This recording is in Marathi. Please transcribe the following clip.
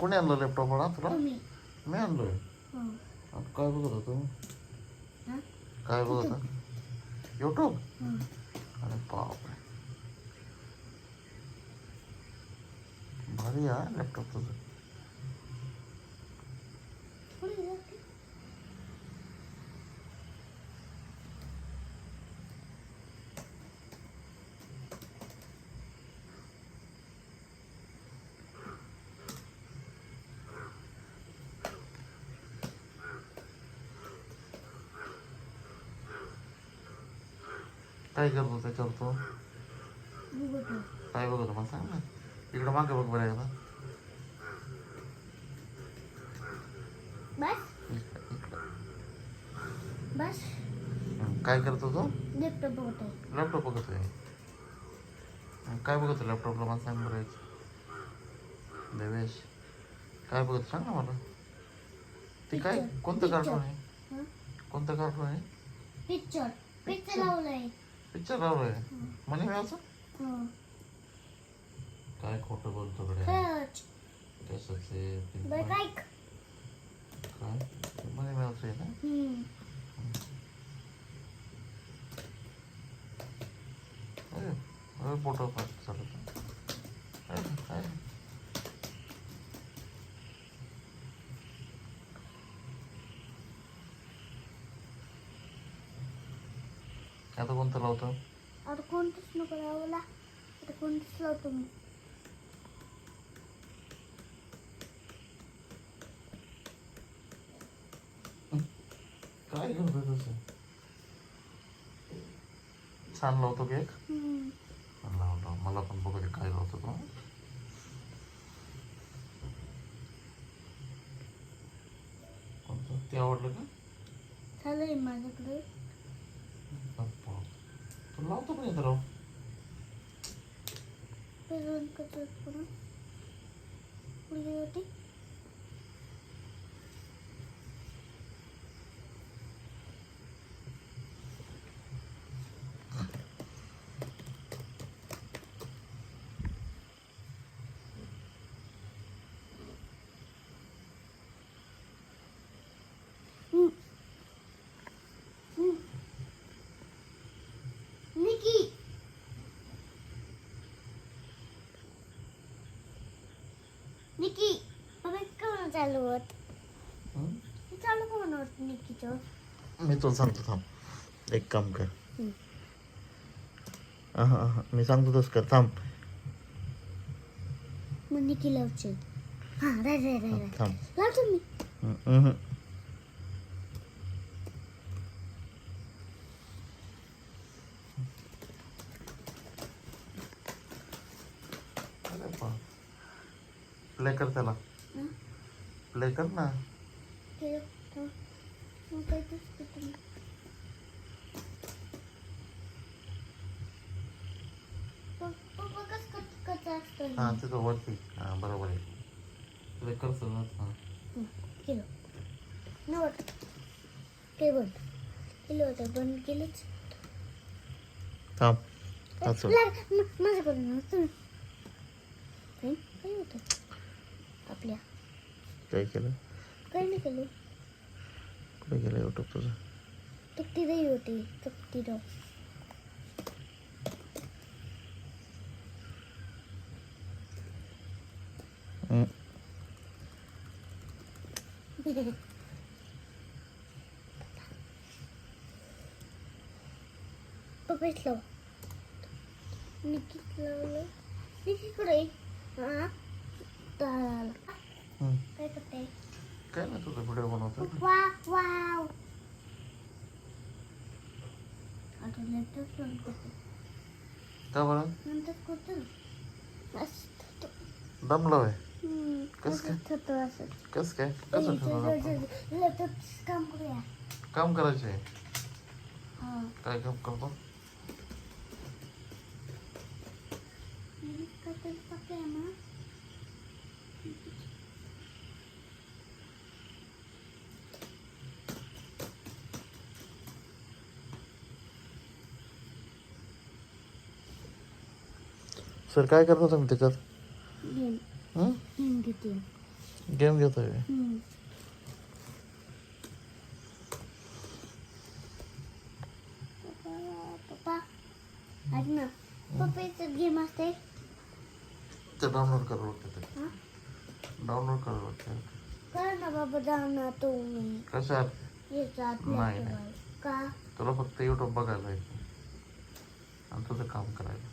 कोणी आणलं लॅपटॉप मला तुला तुम्ही. मी आणलोय. हो. आणि काय बघत होतो हा? काय बघत होता? युट्यूब हो. अरे बापरे. भारी हा लॅपटॉप तुझं. काय करतो. त्याच्यावर तो आहे. काय बघत मला सांग ना. इकडं मागे बघ बरं एकदा. बस. इकडं- इकडं. बस. हं, काय करतो तो? लॅपटॉप बघत आहे लॅपटॉप बघतोय. काय बघतो लॅपटॉपला मला सांग बरं. देवेश काय बघत सांग ना मला. ते काय. कोणतं. कार्टून आहे? कोणतं कार्टून आहे? पिक्चर पिक्चर लावलंय. पिक्चर लावलंय म्हणे मी असं? हो. काय खोटं बोलतो कडे कशाचे? काय काय काय? म्हणे मी असं आहे ना. अरे फोटो फास्ट चालत काय काय आता कोणतं लावतो? आता कोणतंच नको लावला आता कोणतंच लावतो मी. काय करतो तसं? छान लावतो केक. हम्म. लाव लाव मला पण बघू दे काय लावतो तो. कोणतं? ते आवडलं का? झालंय माझ्याकडे. तू लावतो पण येतं राव पेरून कचत करून फुले होती हम्म. हम्म. निकी निकी कोण चालू होत. हं? हे चालू कोण होत निकीचं? मी तुला सांगतो थांब. एक काम कर. हं. अहं, मी सांगतो तसं कर. थांब. मग निकी लावचे हा राय राय राय राय. थांब. लावतो मी. हं, अहं. अरे बा प्ले कर त्याला? प्ले कर ना. हे? तिथं वरती. हां बरोबर आहे. प्ले कर सगळं हां केलं. नव्हतं ते बंद केलं होतं बंद केलंच. थांब. असं. ला- म- माझ्याकडून नव्हतं काय काय होतं? आपल्या काय केलं काय नाही केलं कुठे गेलं युट्यूब तुझं तक्ती दही होती तक्ती डाव हं. पप्पाच लाव निकीच लावलं निकीकडे हा आला हं. काय करते काय नाही तुझा व्हिडिओ बनवतो वा वाव आता करतो का बरं नंतर करतो मस्त दमलो आहे हम्म, कसं काय? असंच काय कसं ठरवलं काम करूया काम करायचे आहे हा काय काम करतो काहीतरी पक्के ना सर काय करतो तुम्ही त्याच्यात? गेम. घेतोय. गेम असते ते डाउनलोड करावं लागतं डाउनलोड करावं लागतं कर ना बाबा जाऊ ना तो मी कशात याचा नाही, नाही. का तुला फक्त युट्यूब बघायला आहे आणि तुझं काम करायला